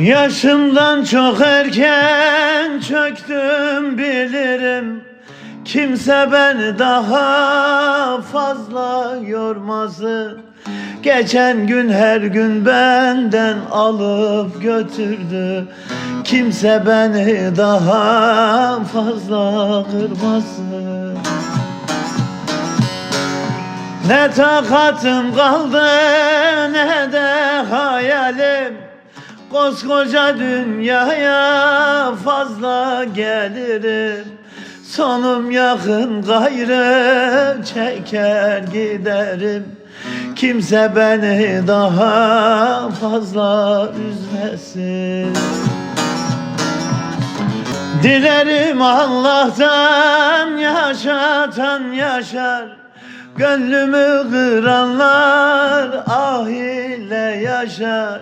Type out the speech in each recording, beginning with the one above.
Yaşımdan çok erken çöktüm bilirim. Kimse beni daha fazla yormasın Geçen gün her gün benden alıp götürdü. Kimse beni daha fazla kırmasın Ne takatım kaldı ne de hayalim Koskoca dünyaya fazla gelirim. Sonum yakın gayrı çeker giderim. Kimse beni daha fazla üzmesin. Dilerim Allah'tan yaşatan yaşar Gönlümü kıranlar ah ile yaşar.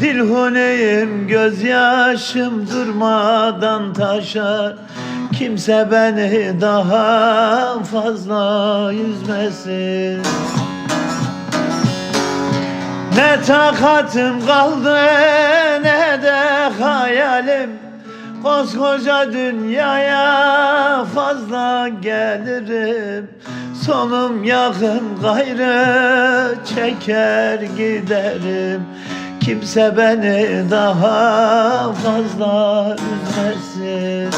Dilhuneyim gözyaşım durmadan taşar. Kimse beni daha fazla üzmesin. Ne takatım kaldı ne de hayalim. Koskoca dünyaya fazla gelirim Sonum yakın gayrı çeker giderim. Kimse beni daha fazla üzmesin.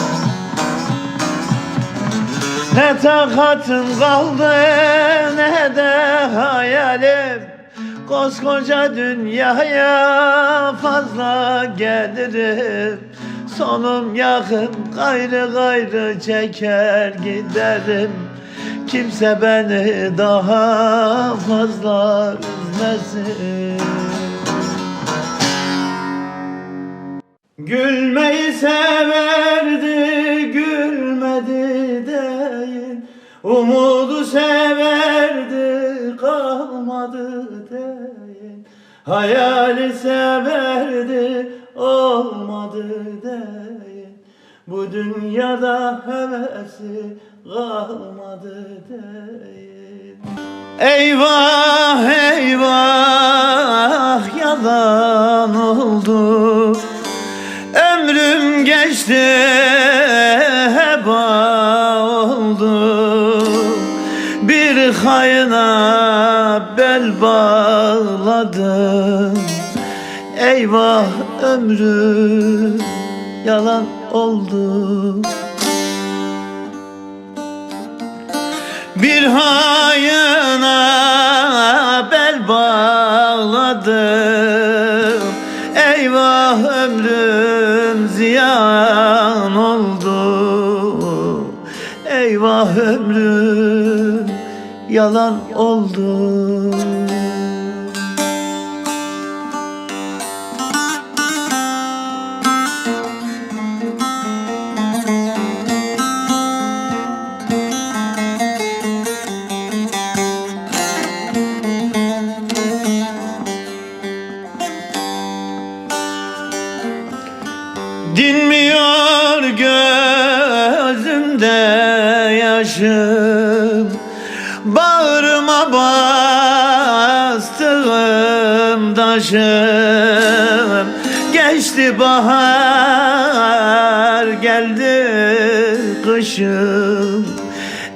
Ne takatım kaldı ne de hayalim. Koskoca dünyaya fazla gelirim. Sonum yakın gayrı gayrı çeker giderim Kimse beni daha fazla üzmesin. Gülmeyi severdi gülmedi değil Umudu severdi kalmadı değil Hayali severdi Bu dünyada hevesi kalmadı değil. Eyvah eyvah yalan oldu. Ömrüm geçti heba oldu. Bir hayına bel bağladım. Eyvah ömrüm yalan oldu. Bir hayına bel bağladım. Eyvah ömrüm ziyan oldu. Eyvah ömrüm yalan oldu Dinmiyor gözümde yaşım? Bağrıma bastığım taşım. Geçti bahar geldi kışım.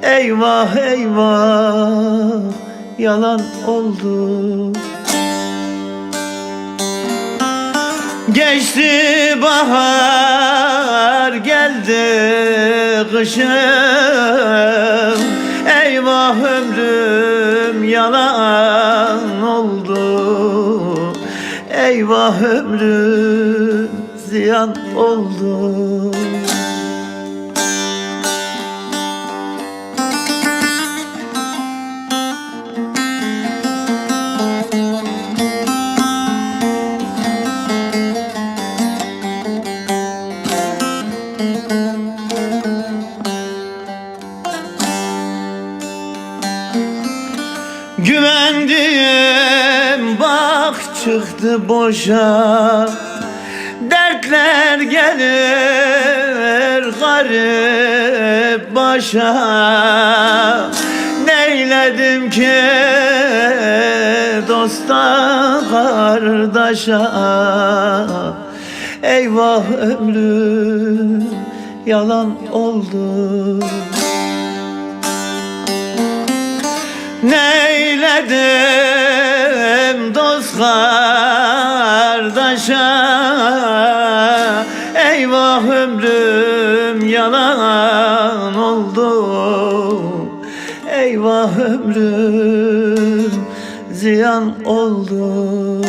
Eyvah eyvah yalan oldu Geçti bahar geldi kışım. Eyvah ömrüm yalan oldu. Eyvah ömrüm ziyan oldu çıktı boşa Dertler gelir garip başa. Neyledim ki dosta kardeşa? Eyvah ömrüm yalan oldu. Neyledim dost kardeşe. Eyvah ömrüm yalan oldu. Eyvah ömrüm ziyan oldu